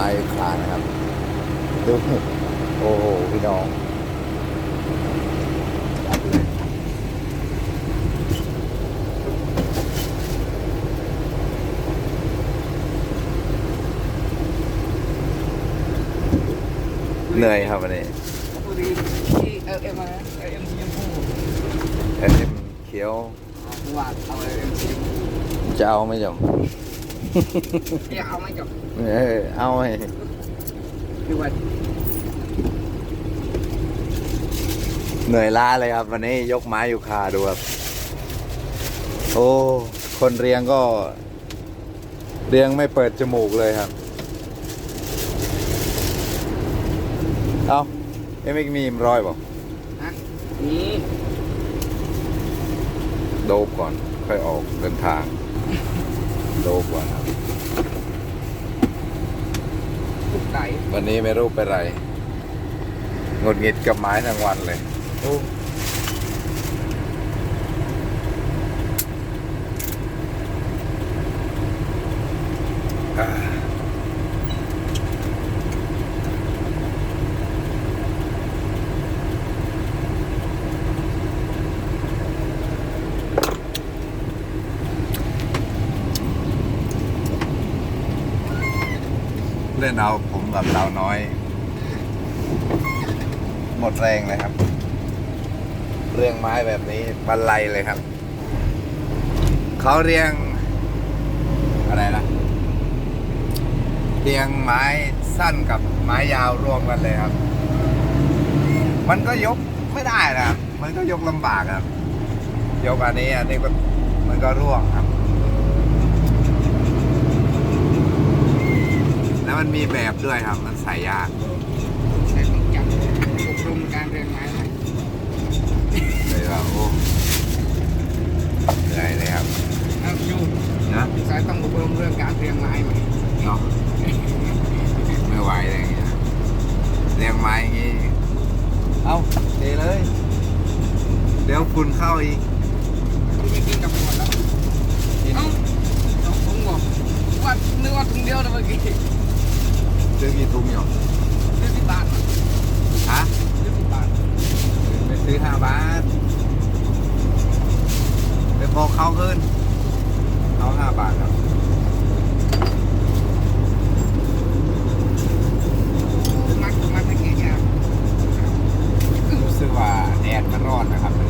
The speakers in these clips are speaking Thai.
ม้คานะครับดูโอ้โหพี่น้องจัดเลยเหนื่อยครับวันนี้พอดีที่เอเอ็มมาเอเอ็มสีชมพูเอ็มเขียวเมื่อวานเอาเอเอ็มสีชมพูจะเอาไหมจอ มอยากเอาไหมจบเออเอาไหมคือว่าเหนื่อยล้าเลยครับ วันนี้ยกไม้อยู่คาดูครับ โอ้คนเรียงก็ เรียงไม่เปิดจมูกเลยครับ เอาเอ็มอีกมีมร้อยบอกฮะนี่โดบก่อน ค่อยออกเดินทาง โดบก่อนครับทุกไก่วันนี้ไม่รู้เป็นไรหงุดหงิดกับไม้ทั้งวันเลย โอ้อ่า เล่นเอาผมกับเราน้อย หมดแรงเลยครับ เรียงไม้แบบนี้บรรลัยเลยครับ เขาเรียง อะไรนะเรียงไม้สั้นกับไม้ยาวรวมกันเลยครับ มันก็ยกไม่ได้นะครับ มันก็ยกลำบากครับ ยกอันนี้อันนี้ก็มันก็ร่วงครับ แล้ว มันมีแบบด้วยครับ มันใส่ยากใช้ต้องจับอบรมการเรียนไม้ไหมเลยว่าโอ้เหนื่อยเลยครับเอาอยู่นะสายต้องอบรมเรื่องการเรียนไม้ไหมเนาะไม่ไหวเลยอย่างเงี้ยเรียงไม้อย่างงี้เอาเทเลย เดี๋ยวคุณเข้าอีกคุณไม่กินกับหมดแล้วเอ้าเอาผมบอกว่านึกว่าถุงเดียวนะเมื่อกี้ ซื้อกี่ทุ่งอยู่ซื้อสิบบาทฮะซื้อสิบบาทไปซื้อห้าบาทไปพอเข้าขึ้นเอาห้าบาทครับมักมักตะเกียบยาวรู้สึกว่าแดดมันร้อนนะครับ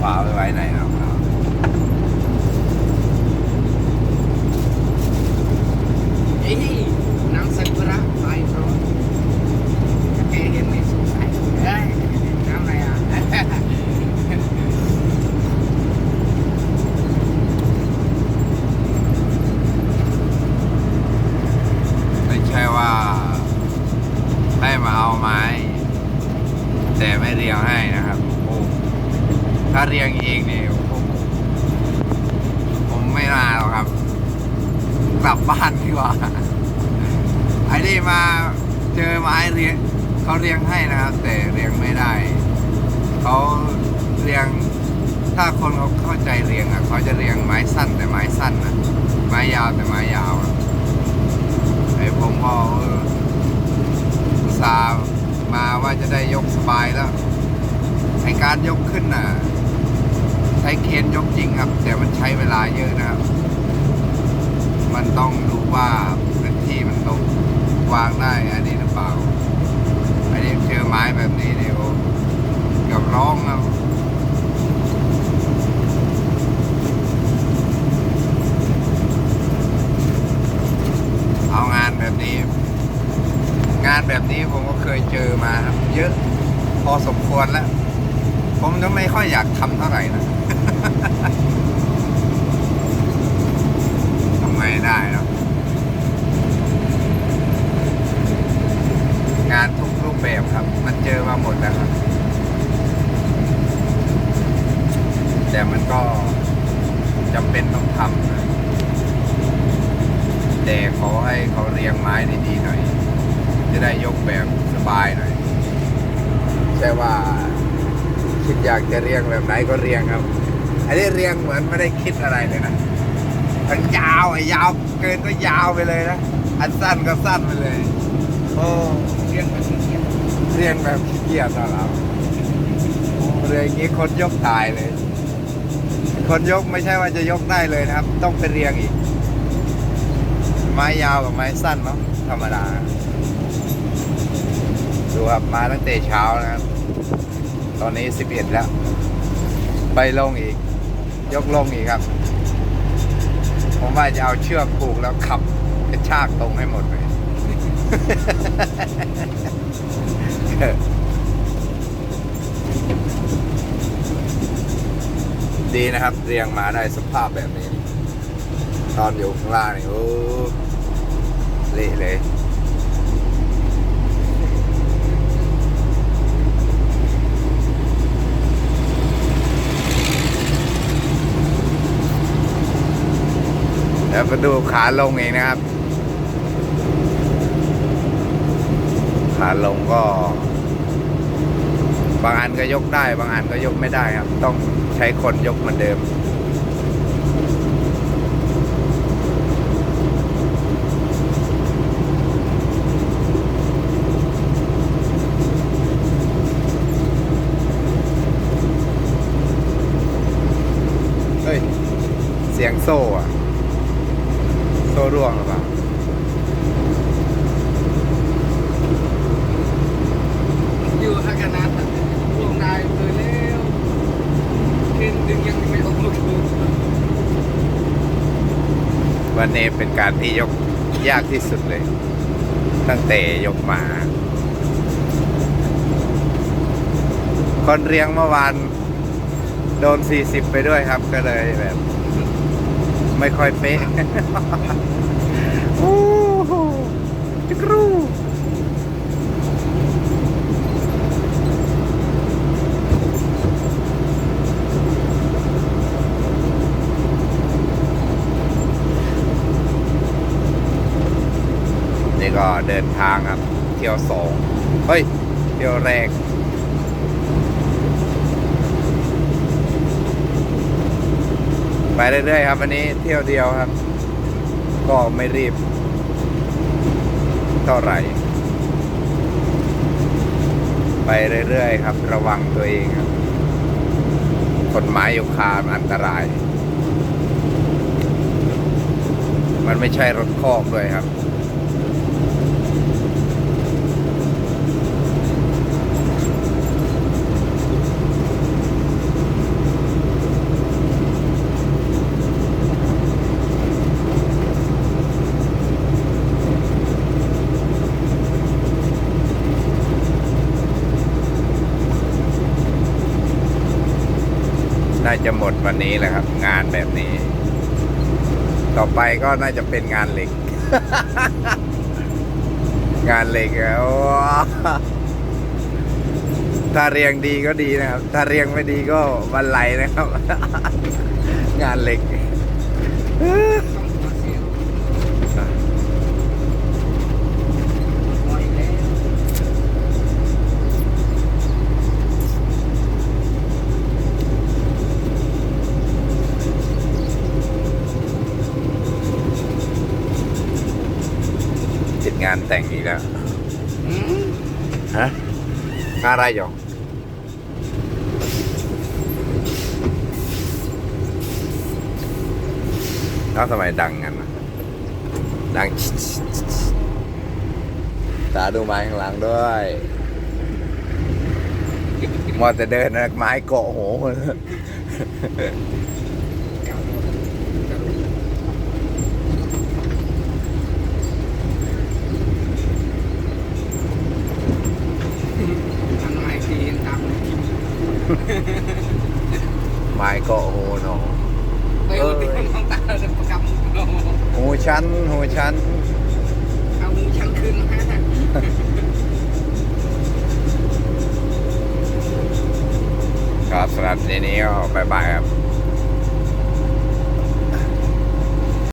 ฝาไปไว้ไหนครับ ไอ้นี่มาเจอไม้เรียงเขาเรียงให้นะครับ แต่เรียงไม่ได้เขาเรียงถ้าคนเขาเข้าใจเรียงอะเขาจะเรียงไม้สั้นแต่ไม้สั้นนะไม้ยาวแต่ไม้ยาวไอ้ผมก็เอสามาว่าจะได้ยกสบายแล้วไอการยกขึ้นน่ะ ใช้เคนยกจริงครับ แต่มันใช้เวลาเยอะนะครับ มันต้องดูว่าพื้นที่มันตรงวางได้อันนี้หรือเปล่า อันนี้เจอไม้แบบนี้เดี๋ยวกือบร้องครับเอางานแบบนี้ งานแบบนี้ผมก็เคยเจอมาครับ เยอะพอสมควรแล้ว ผมก็ไม่ค่อยอยากทำเท่าไหร่นะ ทำ ได้เนาะงานทุกรูปแบบครับ มันเจอมาหมดแล้วครับ แต่มันก็จำเป็นต้องทำแต่ขอให้เขาเรียงไม้ดีๆหน่อย จะได้ยกแบบสบายหน่อยใช่ว่าคิดอยากจะเรียงแบบไหนก็เรียงครับ อันนี้เรียงเหมือนไม่ได้คิดอะไรเลยนะันยาวไอ้ยาวเกินก็ยาวไปเลยนะ อันสั้นก็สั้นไปเลย โอ้เรื่องมันเกี่ยวเรียงแบบขี้เกียจนะเราเรียงอย่างนี้คนยกตายเลย คนยกไม่ใช่ว่าจะยกได้เลยนะครับ ต้องไปเรียงอีก ไม้ยาวกับไม้สั้นเนาะธรรมดาดูครับมาตั้งแต่เช้านะครับ ตอนนี้สิบเอ็ดแล้ว ไปลงอีก ยกลงอีกครับ ผมว่าจะเอาเชือกผูกแล้วขับกระชากตรงให้หมดเลยดีนะครับ เรียงมาได้สภาพแบบนี้ ตอนอยู่ข้างล่างนี่โอ้เละเลย แล้วมาดูขาลงเองนะครับ ขาลงก็ บางอันก็ยกได้ บางอันก็ยกไม่ได้ครับ ต้องใช้คนยกเหมือนเดิมเฮ้ยเสียงโซ่อะ โซ่ร่วงหรือเปล่าอยู่อาการนั้นวงได้เลยแล้วขึ้นดึงยังไม่ออกลูกวันนี้เป็นการที่ยกยากที่สุดเลย ตั้งแต่ยกมา คนเรียงเมื่อวานโดน 40 ไปด้วยครับก็เลยแบบ ไม่ค่อยเป๊ะโอ้โหจิกรูนี่ก็เดินทางครับ เที่ยวสองเฮ้ย เที่ยวแรก เรื่อยๆครับวันนี้เที่ยวเดียวครับ ก็ไม่รีบ เท่าไหร่ ไปเรื่อยๆครับ ระวังตัวเองครับกฎหมายยกคามอันตราย มันไม่ใช่รถคอกด้วยครับ น่าจะหมดวันนี้แหละครับ งานแบบนี้ ต่อไปก็น่าจะเป็นงานเหล็ก งานเหล็กอะถ้าเรียงดีก็ดีนะครับ ถ้าเรียงไม่ดีก็บันไลนะครับ งานเหล็ก ดงานแต่งอีกแล้วอืมฮะงานอะไรหยองแล้วทำไมดังกันนะดังตาดูไม้ข้างหลังด้วยมอแต่เดินนะไม้เกาะหัวหมด ไม้เกาะหูหนอไปเอาตีของตาเดินประกำเอาหูชั้นหูชั้นเอามือฉันขึ้นมาครับสำหรับในนี้ก็บายบายครับ